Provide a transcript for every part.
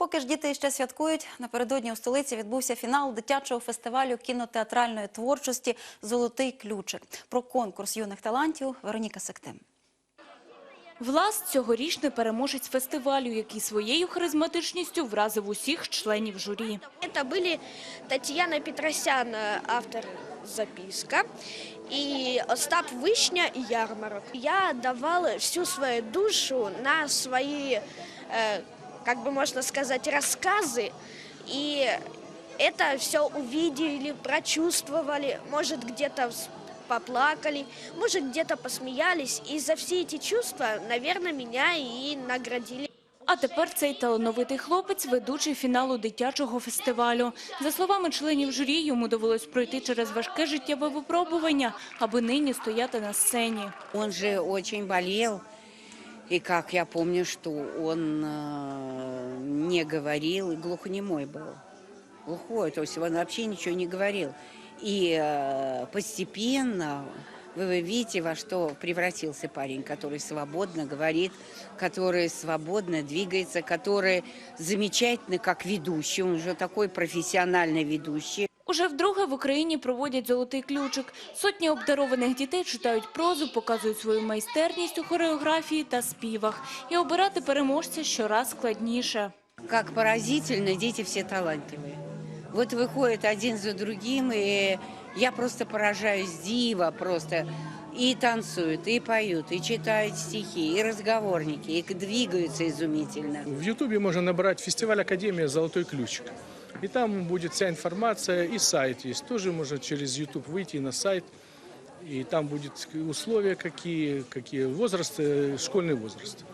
Поки ж діти ще святкують, напередодні у столиці відбувся фінал дитячого фестивалю кінотеатральної творчості Золотий ключик. Про конкурс юних талантів Вероніка Сектим. Влас – цьогорічний переможець фестивалю, який своєю харизматичністю вразив усіх членів журі. Это были Татьяна Петросян, э, автор «Записка», и Остап Вышня и «Ярмарок». Я давала всю свою душу на свои, э, как бы можно сказать, рассказы, и это все увидели, прочувствовали, может, где-то с- поплакали, может, где-то посмеялись, и за все эти чувства, наверное, меня и наградили. А тепер цей талановитий хлопець – ведучий фіналу дитячого фестивалю. За словами членів журі, йому довелось пройти через важке життєве випробування, аби нині стояти на сцені. Он же очень болел. И как я помню, что он э, не говорил, и глухонемой был. Глухой, то есть он вообще ничего не говорил. И э, постепенно вы, вы видите, во что превратился парень, который свободно говорит, который свободно двигается, который замечательно как ведущий. Он уже такой профессиональный ведущий. Уже вдруге в Україні проводять «Золотий ключик». Сотні обдарованих дітей читають прозу, показують свою майстерність у хореографії та співах. І обирати переможця щораз складніше. Как поразительно, дети все талантливые. Вот выходят один за другим, и я просто поражаюсь диво просто. И танцуют, и поют, и читают стихи, и разговорники, и двигаются изумительно. В Ютубе можно набрать фестиваль Академия «Золотой ключик». И там будет вся информация, и сайт есть. Тоже можно через YouTube выйти на сайт, и там будет условия какие, какие возраст, э, школьный возраст.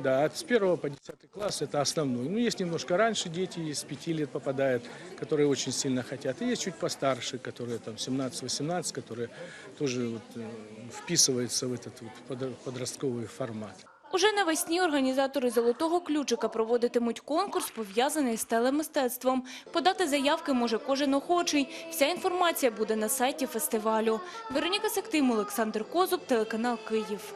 Да, от с 1 по 10 класс это основной. Ну, есть немножко раньше дети, с 5 лет попадают, которые очень сильно хотят. И есть чуть постарше, которые там 17-18, которые тоже вот, э, вписываются в этот вот подо- подростковый формат. Уже навесні організатори «Золотого ключика» проводитимуть конкурс, пов'язаний з телемистецтвом. Подати заявки може кожен охочий. Вся інформація буде на сайті фестивалю. Вероніка Сектим, Олександр Козуб, телеканал «Київ».